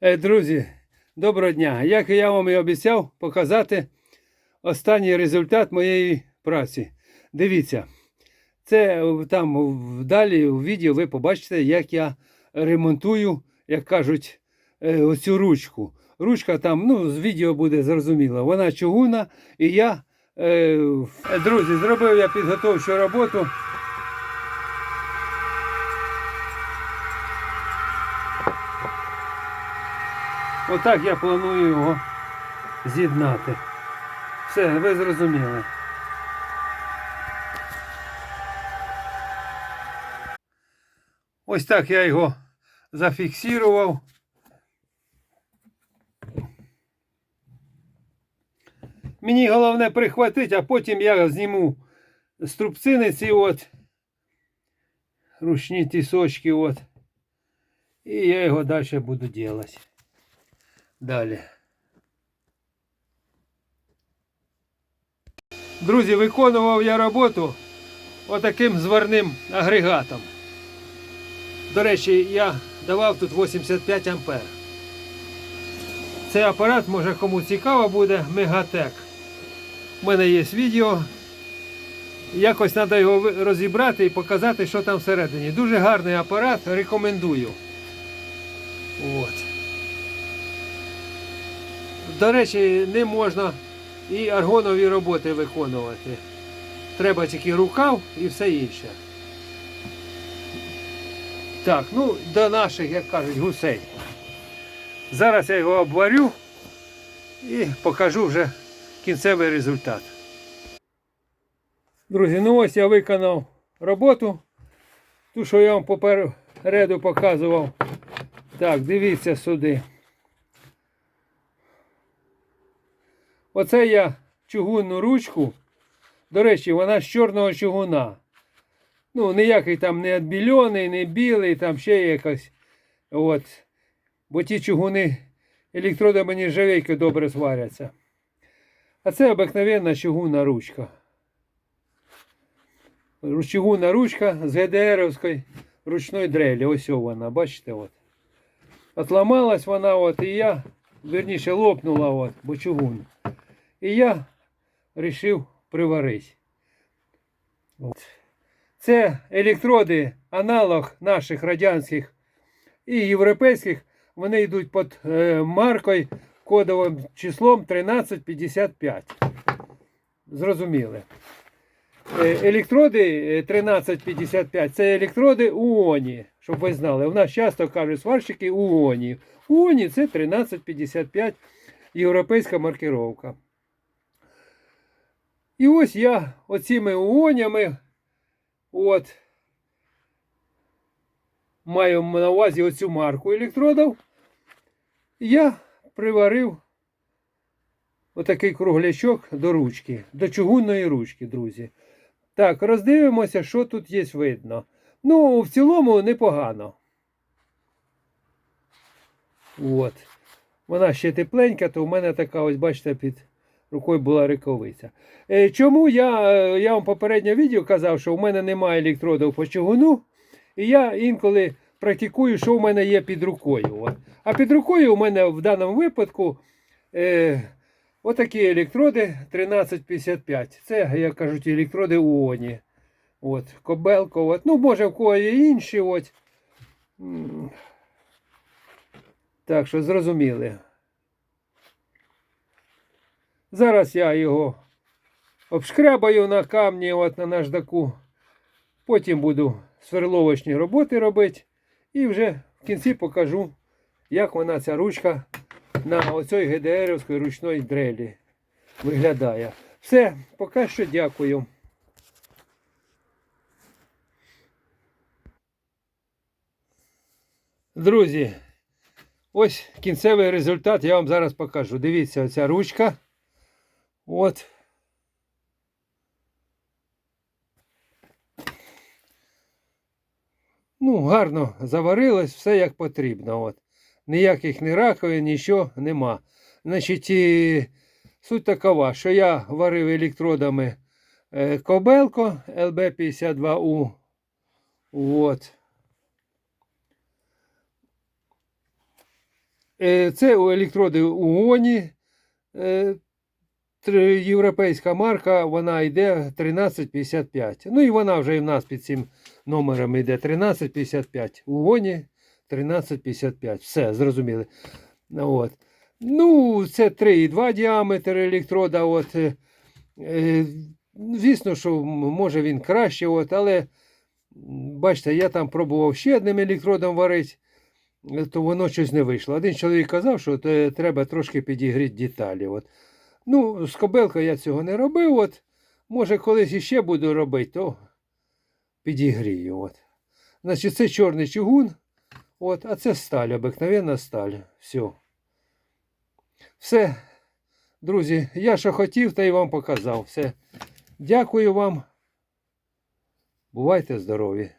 Е, Друзі, доброго дня! Як я вам і обіцяв показати останній результат моєї праці. Дивіться, це там далі у відео ви побачите, як я ремонтую, як кажуть, е, оцю ручку. Ручка там, ну, з відео буде зрозуміло, вона чугуна, і я, е, друзі, зробив я підготовчу роботу. Отак я планую його з'єднати. Все, ви зрозуміли. Ось так я його зафіксував. Мені головне прихватити, а потім я зніму струбцини ці от ручні тісочки от. І я його далі буду робити. Далі. Друзі, виконував я роботу отаким зварним агрегатом. До речі, я давав тут 85 ампер. Цей апарат, може кому цікаво буде, Мегатек. У мене є відео. Якось треба його розібрати і показати, що там всередині. Дуже гарний апарат, рекомендую. От. До речі, не можна і аргонові роботи виконувати. Треба тільки рукав і все інше. Так, ну до наших, як кажуть, гусей. Зараз я його обварю і покажу вже кінцевий результат. Друзі, ну ось я виконав роботу. Ту, що я вам попереду показував. Так, дивіться сюди. Оце я чугунну ручку. До речі, вона з чорного чугуна. Ну, ніякий там не відбільоний, не білий, там ще якось. От. Бо ті чугуни електродами нержавейки добре сваряться. А це обикновенна чугунна ручка. Ру- Чугунна ручка з ГДРівської ручної дрелі. Ось вона, бачите? от. Отламалась вона, от, і я, верніше, лопнула, от, бо чугун. І я вирішив приварити. От. Це електроди, аналог наших радянських і європейських. Вони йдуть під е, маркою кодовим числом 1355. Зрозуміли. Е, Електроди е, 1355 це електроди УОНі, щоб ви знали. У нас часто кажуть сварщики УОНі. УОНі це 1355 європейська маркировка. І ось я оціми УОНями от, маю на увазі оцю марку електродів. Я приварив отакий круглячок до ручки, до чугунної ручки, друзі. Так, роздивимося, що тут є видно. Ну, в цілому непогано. От. Вона ще тепленька, то в мене така, ось, бачите, під рукою була рикавиця. Е, Чому я, е, я вам попереднє відео казав, що в мене немає електродів по чугуну, і я інколи практикую, що в мене є під рукою. От. А під рукою у мене в даному випадку е, отакі електроди 1355. Це, як кажуть, електроди УОНі. От, Кобелко. От. Ну, може, в кого є інші. От. Так що зрозуміли. Зараз я його обшкрябаю на камні от на наждаку. Потім буду сверловочні роботи робити. І вже в кінці покажу, як вона ця ручка на оцій ГДРівської ручної дрелі виглядає. Все, поки що дякую. Друзі, ось кінцевий результат я вам зараз покажу. Дивіться, оця ручка. От. Ну, гарно заварилось, все як потрібно. От. Ніяких ні раковин, нічого нема. Значить, і суть такова, що я варив електродами е, Кобелко LB52U. От. Е, Це у електроди у Оні. Європейська марка, вона йде 1355. Ну і вона вже і в нас під цим номером йде 1355. У Оні 1355. Все, зрозуміли. От. Ну, це 3,2 діаметр електрода. От. е, е, Звісно, що може він краще, от, але бачите, я там пробував ще одним електродом варити, е, то воно щось не вийшло. Один чоловік казав, що треба трошки підігріти деталі. От. Ну, з кобелкою я цього не робив. От. Може, колись іще буду робити, то підігрію. От. Значить, це чорний чугун, от, а це сталь, обикновенна сталь. Все. Все, друзі, я що хотів, та й вам показав. Все. Дякую вам. Бувайте здорові!